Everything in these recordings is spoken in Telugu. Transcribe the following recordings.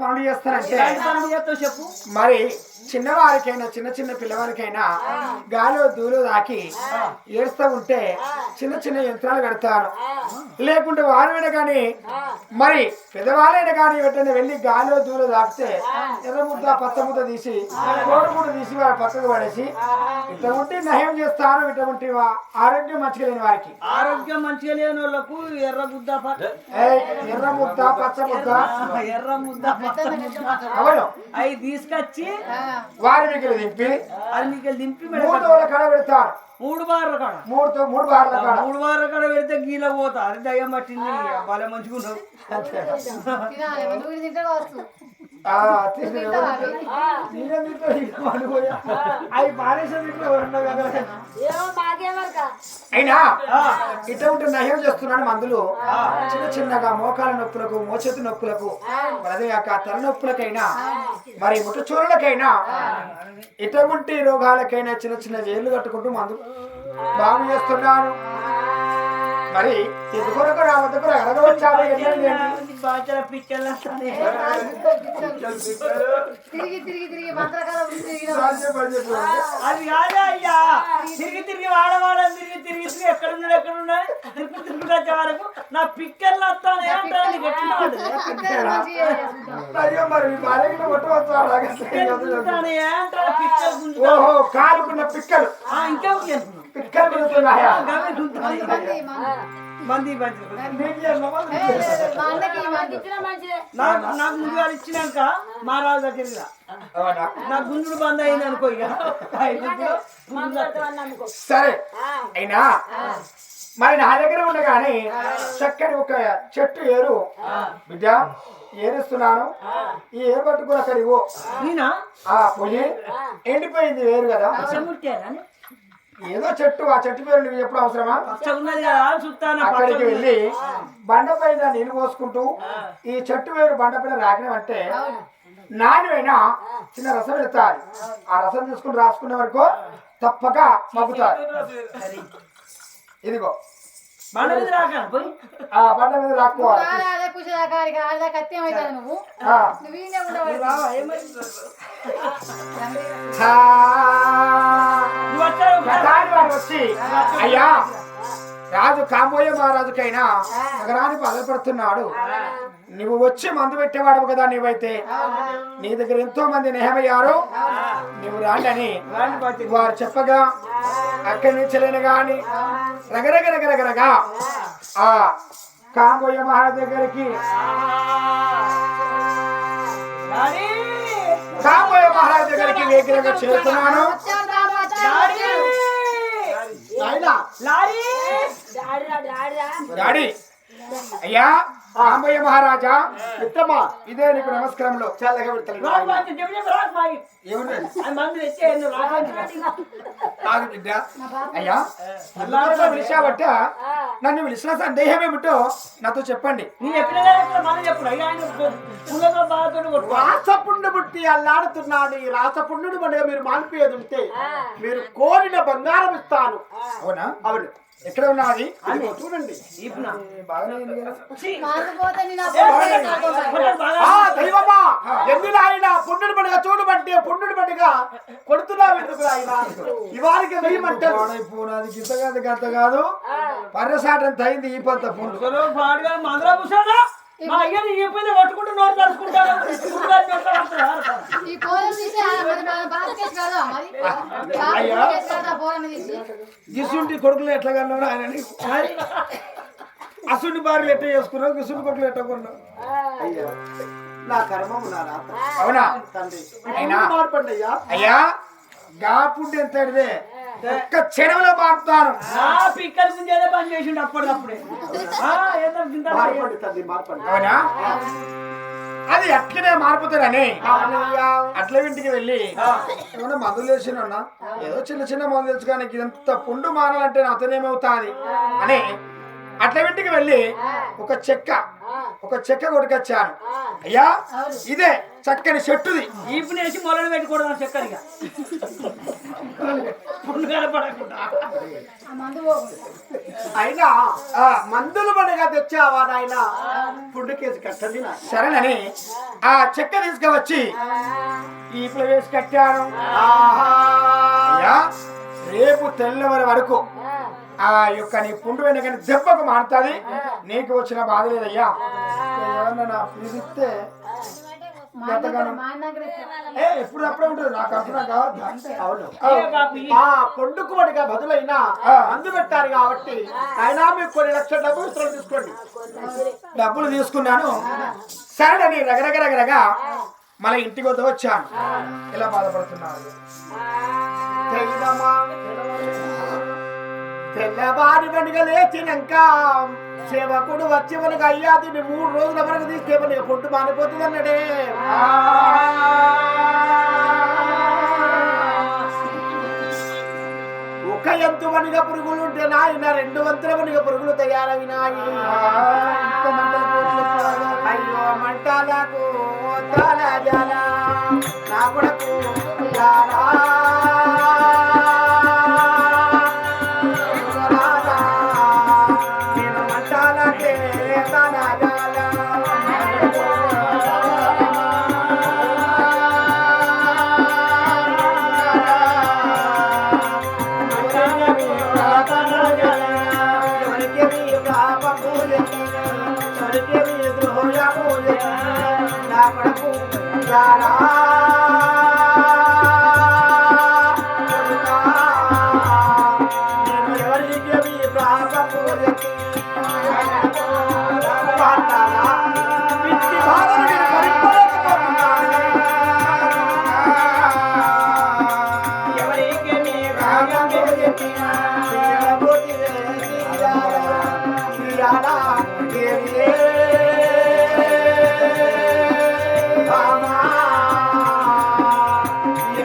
పనులు చేస్తావు చెప్పు. మరి చిన్నవారికైనా చిన్న చిన్న పిల్లవారికైనా గాలో దూలో దాకి ఏడుస్తూ ఉంటే చిన్న చిన్న యంత్రాలు కడతారు. లేకుంటే వారైనా కానీ మరి పెద్దవాళ్ళైనా కానీ వెంటనే వెళ్ళి గాలిలో దూలో దాపితే ఎర్ర ముద్ద పచ్చ ముద్ద తీసి కోడి ముద్ద తీసి వారి పక్కకు పడేసి ఇట్లా ఉంటే నయం ఉంటే వా- ఆరోగ్యం మంచిగా లేని వారికి. ఆరోగ్యం మంచిగా లేని వాళ్ళకు ఎర్ర ఏయ్, ఎర్ర ముద్ద పచ్చ ముద్ద. ఎర్ర ముద్ద పచ్చ ముద్ద. అవును అవి తీసుకొచ్చి వారి దగ్గర దింపి నీకు దింపి మూడు. రోజుల కడ పెడతారు. మూడు బార్ల కాడ. మూడు మూడు బార్ల కాడ. మూడు బార్ల కాడ పెడితే గీల పోతా. అది దయ్యం పట్టింది. భలే మంచుకున్నావు తినాలి. అవి అయినా ఇట్లా ఉంటే నయం చేస్తున్నాను మందులు. చిన్న చిన్నగా మోకాల నొప్పులకు మోచేతి నొప్పులకు మరి అదే కాక తల నొప్పులకైనా మరి ముట్టచూరులకైనా ఇటువంటి రోగాలకైనా చిన్న చిన్న వేళ్ళు కట్టుకుంటూ మందు బాగు చేస్తున్నాను. మరి ఎందుకొరకు నా వద్దకు అడగవచ్చాను బాచల పిచ్చల తిరిగి తిరిగి తిరిగి అది కాదే అయ్యా. తిరిగి తిరిగి వాడవాడని తిరిగి తిరిగి తిరిగి ఎక్కడ ఉన్నాడు ఎక్కడ ఉన్నాడు తిరుగు తిరుగు వచ్చే వరకు నా పిక్కర్లు వస్తానే? అయ్యో మరి కొట్టవచ్చు పిక్కలు గుంజుతా ఓహో కాలుకున్న పిక్కలు ఆ, ఇంకా ఉంది నీకు ఇచ్చిన మంచిదే నాకు నాకు ముందు వాళ్ళు ఇచ్చినాక మా రాజు దగ్గరికి రా. అవునా? నా గుంజుడు బంద్ అయింది అనుకో ఇక. సరే. అయినా మరి నా దగ్గర ఉండగానే చక్కని ఒక చెట్టు ఏరు. బిడ్డ ఏరుస్తున్నాను. ఈ ఏరు పట్టుకుని అక్కడ ఇవ్వు నేనా? ఆ పొయ్యి ఎండిపోయింది వేరు కదా. ఏదో చెట్టు ఆ చెట్టు పేరు నీకు ఎప్పుడు అవసరమా? అక్కడికి వెళ్ళి బండ పైన నీళ్ళు పోసుకుంటూ ఈ చెట్టు వేరు బండ పైన రాకినమంటే నాణ్యమైన చిన్న రసం వెళ్తారు ఆ రసం తీసుకుని రాసుకునే వరకు తప్పక మగ్గుతారు. ఇదిగో. బండ మీద నువ్వు ఆ. నువ్వు ప్రధాని వచ్చి అయ్యా రాజు కాబోయే మహారాజుకైనా నగరానికి బలపడుతున్నాడు నువ్వు వచ్చి మందు పెట్టేవాడు కదా నీవైతే. నీ దగ్గర ఎంతో మంది నేహమయ్యారు. నువ్వు రాండి అని రాండి బాధ్యత. వారు చెప్పగా అక్కడి నుంచి లేని గాని రగరగ రగరగరగా ఆ. కాబోయే మహారాజు దగ్గరికి కాబోయే మహారాజు దగ్గరికి వేగిరగా చేరుతున్నాను. డాడీ డాడీ అయ్యా రామయ్య మహారాజా మిత్రమా ఇదే నీకు నమస్కారంలో చల్లగా పెడతాను బిడ్డ. అయ్యా నన్ను పిలిచిన సందేహం ఏమిటో నాతో చెప్పండి. రాసపుండు బుట్టి అల్లాడుతున్నాడు. ఈ రాసపుండు పండుగ మీరు మానిపోయేది ఉంటే మీరు కోరిన బంగారం ఇస్తాను. అవునా? అవును. ఎక్కడ ఉన్నది? చూడండి. దైవమా? ఎందుకు ఆయన? పుండుడు పండుగ చూడబట్టి పుండుడు పండుగ కొడుతున్నావు ఎందుకు ఆయన? ఇవారికి వెయ్యమంటారు పాడైపోనాది గింత కాదు గంత కాదు. పర్రసాటం తయింది ఈ పంత పుండు. మా అయ్యని నోరు. ఈ పోరం తీసి బాస్కెట్ కదా మరి పోరం తీసి. గిసుంటి కొడుకులు ఎట్లా కన్నాడు ఆయన? అసుంటి బారులు ఎట్లా చేసుకున్నావు గిసుంటి కొడుకులు ఎట్లా కొన్నావు అయ్యా. నా కర్మము నా రాత అవునా? తండ్రి. అయ్యా అయ్యా? గా పుండు ఎంత అడిదే ఒక్క క్షణంలో ఆ పిక్కల పని చేసిండు అప్పటికప్పుడే అవునా? అది అట్లనే మారిపోతారని. అట్ల ఇంటికి వెళ్ళి ఏమన్నా మందులు వేసినా ఏదో చిన్న చిన్న మందులు తెలుసు కానీ ఇదంత పుండు మానాలంటే నాతోనేమవుతాది అని అట్ల ఇంటికి వెళ్ళి ఒక చెక్క ఒక చెక్క కొట్టుకొచ్చాను అయ్యా ఇదే చక్కని చెట్టుది. ఈపు నేసి మొదలు పెట్టుకోవడం మందు పోకుండా. అయినా ఆ, మందులు పడగా తెచ్చావా నాయన? పుండు కేసు కట్టండి నా సరేనని ఆ చెక్క తీసుకువచ్చి ఈపులో వేసి కట్టాను. రేపు తెల్లవారి వరకు ఆ యొక్క నీ పుండు వెనకని దెబ్బకు మారుతుంది. నీకు వచ్చిన బాధ లేదయ్యా. ఏమన్నా నా ఇస్తే ఎప్పుడు అప్పుడే ఉంటుంది నాకు అప్పుడు కావద్దా? ఆ పొండుకు వాడిగా బదులైన మందు పెట్టారు కాబట్టి అయినా మీకు కొన్ని లక్షల డబ్బులు ఇతరులు తీసుకోండి. డబ్బులు తీసుకున్నాను. సరేనని రగరగరగరగా మళ్ళీ ఇంటికి వద్ద వచ్చాను. ఇలా బాధపడుతున్నాను తెల్లవారు గనుక లేచినాక సేవకుడు వచ్చి మనకు అయ్యా దీన్ని మూడు రోజుల వరకు తీస్తే మనకి పొట్టు మానిపోతుంది అన్నడే ఒక ఎంతు వనిగ పురుగులు ఉంటే నాయన రెండు వంతుల వనిగ పురుగులు తయారవినాయి అయ్యో మంటలకు తల జల నా కొడుకు Rana.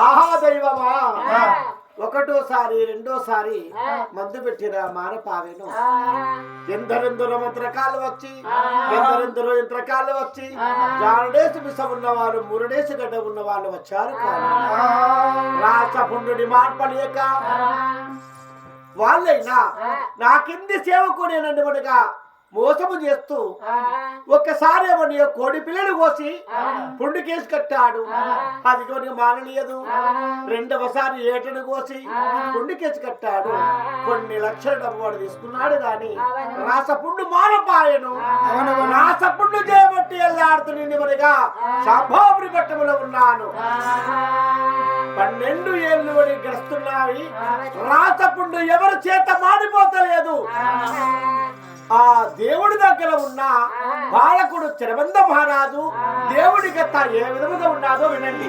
ఆహా దైవమా? ఒకటోసారి రెండోసారి మందు పెట్టిన మానపావేను. ఎందరెందరో మంత్రకాలు వచ్చి ఎందరెందరో యంత్రకాలు వచ్చి జానుడేసి మిసం ఉన్నవారు మురుడేసి గడ్డ ఉన్న వాళ్ళు వచ్చారు కాదు మార్పలేక వాళ్ళైనా నాకింది సేవకునేనటువంటిగా మోసము చేస్తూ ఒక్కసారి ఏమని కోడి పిల్లని కోసి పుండు కేసు కట్టాడు. అది కొన్ని మాననీయదు. రెండవసారి ఏటను కోసి పుండు కేసు కట్టాడు. కొన్ని లక్షల డబ్బు వాడు తీసుకున్నాడు గాని రాసపుండు మానపాయను. రాసపుండు చేయబట్టి వెళ్ళాడుతుంది మరిగా సంభావరి పట్టములో ఉన్నాను. పన్నెండు ఏళ్ళు వడి గడుస్తున్నాయి. రాసపుండు ఎవరి చేత మాడిపోతలేదు ఆ దేవుడి దగ్గర ఉన్న బాలకుడు చిరబంద మహారాజు దేవుడి గత ఏ విధముగా ఉన్నాదో వినండి.